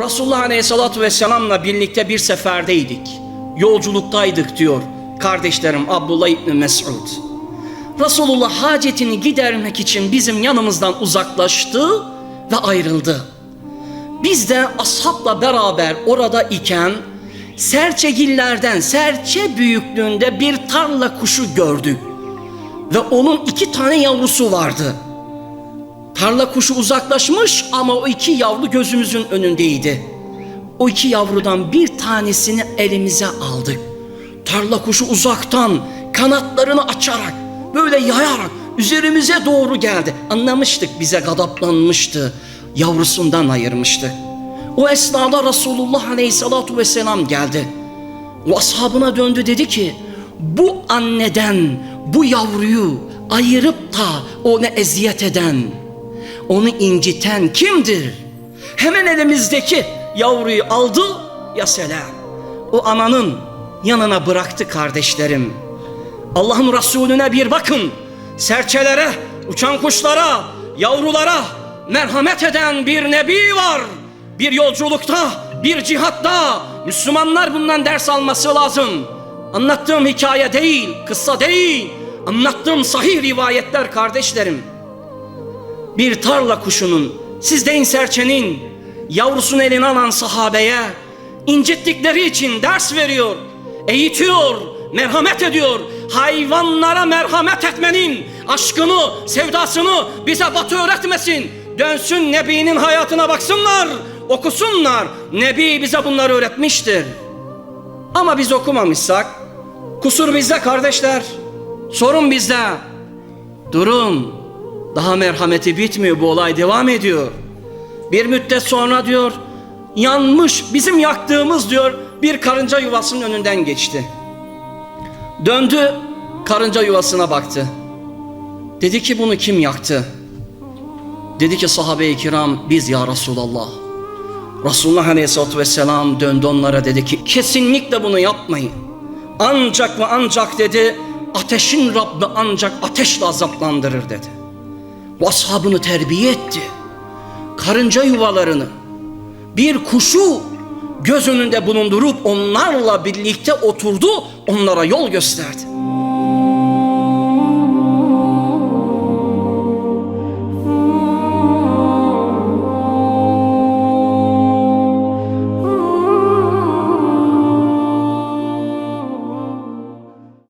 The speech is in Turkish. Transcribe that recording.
Resulullah Aleyhisselatü Vesselam'la birlikte bir seferdeydik. Yolculuktaydık diyor kardeşlerim Abdullah İbni Mes'ud. Resulullah hacetini gidermek için bizim yanımızdan uzaklaştı ve ayrıldı. Biz de ashabla beraber orada iken serçegillerden serçe büyüklüğünde bir tarla kuşu gördük. Ve onun iki tane yavrusu vardı. Tarla kuşu uzaklaşmış ama o iki yavru gözümüzün önündeydi. O iki yavrudan bir tanesini elimize aldık. Tarla kuşu uzaktan kanatlarını açarak böyle yayarak üzerimize doğru geldi. Anlamıştık bize gadaplanmıştı. Yavrusundan ayırmıştı. O esnada Resulullah Aleyhisselatü Vesselam geldi. O ashabına döndü dedi ki bu anneden bu yavruyu ayırıp da ona eziyet eden, onu inciten kimdir? Hemen elimizdeki yavruyu aldı ya selam. O ananın yanına bıraktı kardeşlerim. Allah'ın Resulüne bir bakın. Serçelere, uçan kuşlara, yavrulara merhamet eden bir nebi var. Bir yolculukta, bir cihatta Müslümanlar bundan ders alması lazım. Anlattığım hikaye değil, kıssa değil. Anlattığım sahih rivayetler kardeşlerim. Bir tarla kuşunun, sizdeyin serçenin yavrusunu eline alan sahabeye incittikleri için ders veriyor, eğitiyor, merhamet ediyor. Hayvanlara merhamet etmenin aşkını, sevdasını bize batı öğretmesin. Dönsün Nebi'nin hayatına baksınlar, okusunlar. Nebi bize bunları öğretmiştir. Ama biz okumamışsak, kusur bizde kardeşler. Sorun bizde. Durun. Daha merhameti bitmiyor bu olay devam ediyor. Bir müddet sonra diyor yanmış bizim yaktığımız diyor bir karınca yuvasının önünden geçti. Döndü karınca yuvasına baktı. Dedi ki bunu kim yaktı? Dedi ki sahabe-i kiram biz ya Resulallah. Resulullah Aleyhisselatü Vesselam döndü onlara dedi ki kesinlikle bunu yapmayın. Ancak ve ancak dedi ateşin Rabbi ancak ateşle azaplandırır dedi. Bu ashabını terbiye etti. Karınca yuvalarını bir kuşu göz önünde bulundurup onlarla birlikte oturdu onlara yol gösterdi.